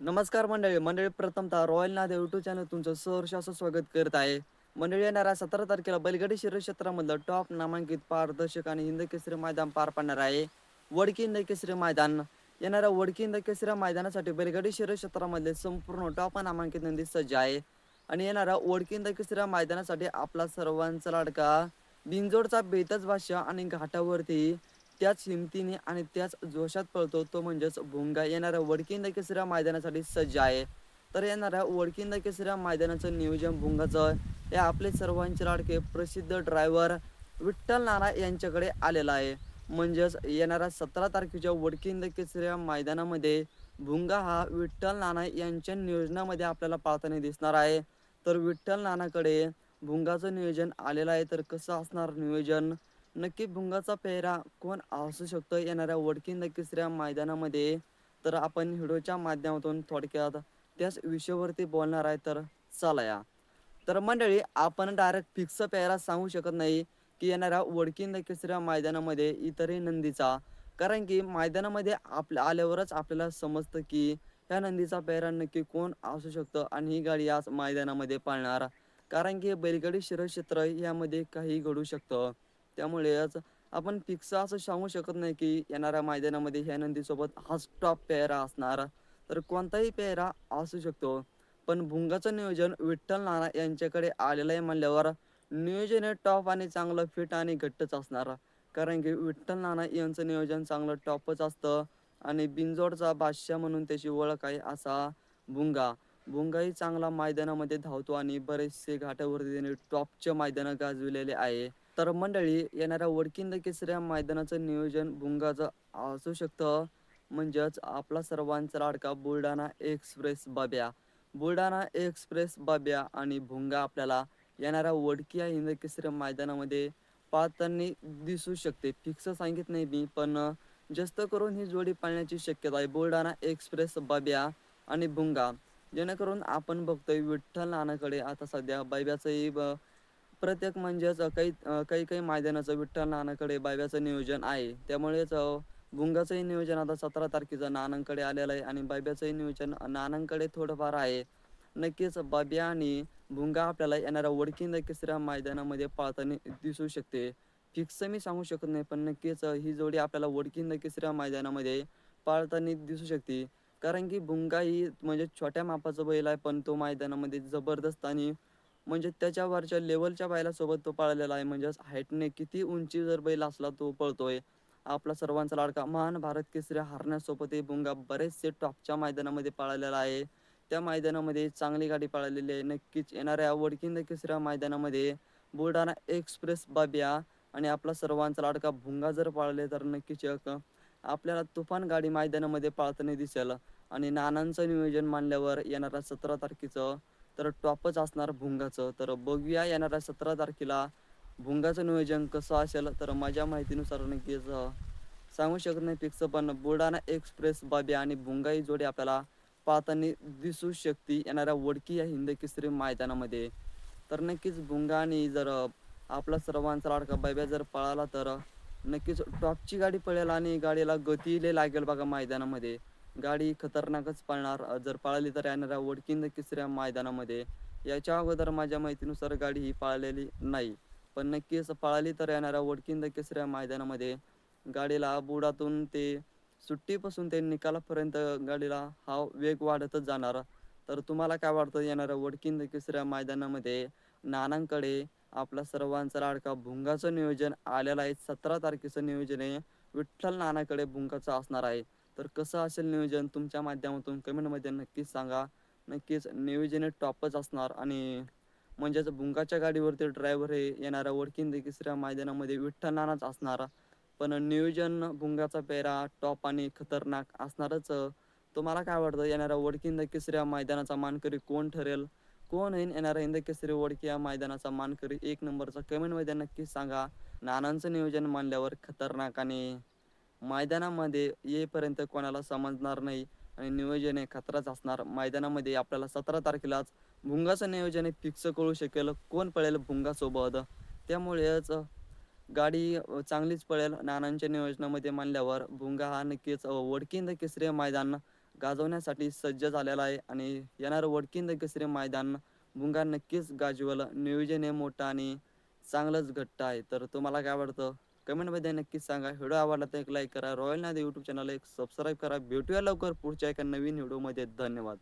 नमस्कार मंडळी मंडळी प्रथमतः रॉयल नादेव यूट्यूब चॅनल तुमचं सहर्ष असं स्वागत करत आहे. मंडळी येणाऱ्या सतरा तारखेला बैलगाडी शरीर क्षेत्रामधलं टॉप नामांकित पारदर्शक आणि हिंद केसरी मैदान पार पाडणार आहे. वडकी हिंद केसरी मैदान. येणाऱ्या वडकी हिंद केसरी मैदानासाठी बैलगाडी शरीर क्षेत्रामधले संपूर्ण टॉप नामांकित नंदी सज्ज आहे. आणि येणाऱ्या वडकी हिंद केसरी मैदानासाठी आपला सर्वांचा लाडका बिंजोडचा बेतच भाषा आणि घाटावरती त्याच हिमतीने आणि त्याच जोशात पळतो तो म्हणजेच भुंगा. येणाऱ्या वडकिंद केसऱ्या मैदानासाठी सज्ज आहे. तर येणाऱ्या वडकिंद केसऱ्या मैदानाचं नियोजन भुंगाचं हे आपले सर्वांचे लाडके प्रसिद्ध ड्रायव्हर विठ्ठल नाना यांच्याकडे आलेला आहे. म्हणजेच येणाऱ्या सतरा तारखेच्या वडकिंद केसऱ्या मैदानामध्ये भुंगा हा विठ्ठल नाना यांच्या नियोजनामध्ये आपल्याला पाळताना दिसणार आहे. तर विठ्ठल नानाकडे भुंगाचं नियोजन आलेलं आहे. तर कसं असणार नियोजन? नक्की भुंगाचा पेहरा कोण असू शकतो? येणाऱ्या वडकीन तिसऱ्या मैदानामध्ये. तर आपण व्हिडिओच्या माध्यमातून थोडक्यात त्याच विषयावरती बोलणार आहे. तर चला या. तर मंडळी आपण डायरेक्ट फिक्स पेहरा सांगू शकत नाही की येणाऱ्या वडकीन तिसऱ्या मैदानामध्ये इतरही नंदीचा. कारण की मैदानामध्ये आपल्या आल्यावरच आपल्याला समजतं की ह्या नंदीचा पेहरा नक्की कोण असू शकतं आणि ही गाडी आज मैदानामध्ये पाळणार. कारण की बैलगाडी शिरक्षेत्र यामध्ये काही घडू शकतं. त्यामुळेच आपण फिक्स असं सांगू शकत नाही की येणाऱ्या मैदानामध्ये ह्या नंदीसोबत हाच टॉप पेहरा असणार. तर कोणताही पेहरा असू शकतो. पण भुंगाचं नियोजन विठ्ठल नाना यांच्याकडे आलेलं आहे म्हणल्यावर नियोजन हे टॉप आणि चांगलं फिट आणि घट्टच असणार. कारण की विठ्ठल नाना यांचं नियोजन चांगलं टॉपच असतं. आणि बिंजोडचा बादशाह म्हणून त्याची ओळख आहे असा भुंगा. भुंगाही चांगला मैदानामध्ये धावतो आणि बरेचसे घाटावरती त्याने टॉपचे मैदानं गाजविलेले आहे. तर मंडळी येणाऱ्या वडकिंद केसऱ्या मैदानाचं नियोजन भुंगाचं असू शकतं. म्हणजेच आपला सर्वांचा लाडका बुलढाणा एक्सप्रेस बाब्या. बुलढाणा एक्सप्रेस बाब्या आणि भुंगा आपल्याला येणाऱ्या वडकी या हिंद केसऱ्या मैदानामध्ये पाहताना दिसू शकते. फिक्स सांगित नाही मी पण जास्त करून ही जोडी पाळण्याची शक्यता आहे. बुलढाणा एक्सप्रेस बाब्या आणि भुंगा. जेणेकरून आपण बघतोय विठ्ठल नानाकडे. आता सध्या बाब्याचंही प्रत्येक म्हणजेच काही काही काही मैदानाचं विठ्ठल नानाकडे बाब्याचं नियोजन आहे. त्यामुळेच भुंगाचंही नियोजन आता सतरा तारखेचं नानांकडे आलेलं आहे आणि बाब्याचंही नियोजन नानांकडे थोडंफार आहे. नक्कीच बाब्या आणि भुंगा आपल्याला येणाऱ्या वडकिंद केसऱ्या मैदानामध्ये पाळताना दिसू शकते. फिक्स मी सांगू शकत नाही पण नक्कीच ही जोडी आपल्याला वडकिंद केसऱ्या मैदानामध्ये पाळताना दिसू शकते. कारण की भुंगा ही म्हणजे छोट्या मापाचं बैल आहे पण तो मैदानामध्ये जबरदस्त आणि म्हणजे त्याच्यावरच्या लेवलच्या बैलासोबत तो पाळलेला आहे. म्हणजेच हाईटने किती उंची जर बैल असला तो पळतोय. आपला सर्वांचा लाडका महान भारत केसरी हारण्यासोबतही बुंगा भुंगा बरेचसे टॉपच्या मैदानामध्ये पळालेला आहे. त्या मैदानामध्ये चांगली गाडी पळालेली आहे. नक्कीच येणाऱ्या वडकिंद केसऱ्या मैदानामध्ये बुलढाणा एक्सप्रेस बाबिया आणि आपला सर्वांचा लाडका भुंगा जर पाळले तर नक्कीच एक आपल्याला तुफान गाडी मैदानामध्ये पाळताना दिसेल. आणि नानांचं नियोजन मानल्यावर येणाऱ्या सतरा तारखेचं तर टॉपच असणार भुंगाचं. तर बघूया येणाऱ्या सतरा तारखेला भुंगाचं नियोजन कसं असेल. तर माझ्या माहितीनुसार नक्कीच सांगू शकत नाही फिक्स पण बुलढाणा एक्सप्रेस बाब्या आणि भुंगा ही जोडी आपल्याला पाहताना दिसू शकते येणाऱ्या वडकी या हिंद किसरी मैदानामध्ये. तर नक्कीच भुंगा आणि जर आपला सर्वांचा लाडका बाब्या जर पळाला तर नक्कीच टॉपची गाडी पळेल आणि गाडीला गतीला लागेल बघा मैदानामध्ये. गाडी खतरनाकच पळणार जर पळाली तर येणाऱ्या वडकिंद केसऱ्या मैदानामध्ये. याच्या अगोदर माझ्या माहितीनुसार गाडी ही पळालेली नाही पण नक्कीच पळाली तर येणाऱ्या वडकिंद केसऱ्या मैदानामध्ये. गाडीला बुडातून ते सुट्टीपासून ते निकालापर्यंत गाडीला हा वेग वाढतच जाणार. तर तुम्हाला काय वाटतं येणाऱ्या वडकिंद केसऱ्या मैदानामध्ये? नानांकडे आपला सर्वांचा लाडका भुंगाचं नियोजन आलेलं आहे. सतरा तारखेचं नियोजन आहे. विठ्ठल नानाकडे भुंगाचं असणार आहे. तर कसं असेल नियोजन? तुमच्या माध्यमातून कमेंटमध्ये नक्कीच सांगा. नक्कीच नियोजन हे टॉपच असणार आणि म्हणजेच भुंगाच्या गाडीवरती ड्रायव्हर हे येणाऱ्या वडकिंद तिसऱ्या मैदानामध्ये विठ्ठल नानाच असणार. पण नियोजन भुंगाचा पेरा टॉप आणि खतरनाक असणारच. तुम्हाला काय वाटतं? येणाऱ्या वडकिंद केसऱ्या मैदानाचा मानकरी कोण ठरेल? कोण येईन? येणाऱ्या हिंद केसरी वडकी या मैदानाचा मानकरी? एक नंबरचा कमेंटमध्ये नक्कीच सांगा. नानांचं नियोजन मानल्यावर खतरनाक आणि मैदानामध्ये येईपर्यंत कोणाला समजणार नाही आणि नियोजन हे खतराच असणार. मैदानामध्ये आपल्याला सतरा तारखेलाच भुंगाचं नियोजन हे फिक्स कळू शकेल. कोण पळेल भुंगासोबत? त्यामुळेच गाडी चांगलीच पळेल. नानांच्या नियोजनामध्ये मानल्यावर भुंगा हा नक्कीच वडकिंद केसरी मैदान गाजवण्यासाठी सज्ज झालेला आहे आणि येणारं वडकिंद केसरी मैदान भुंगा नक्कीच गाजवल. नियोजन हे मोठं आणि चांगलंच घट्ट आहे. तर तुम्हाला काय वाटतं? कमेंटमध्ये नक्कीच सांगा. व्हिडिओ आवडला तर एक लाईक करा. रॉयल नाद यूट्यूब चॅनल एक सबस्क्राईब करा. भेटूया लवकर पुढच्या एका नवीन व्हिडिओमध्ये. धन्यवाद.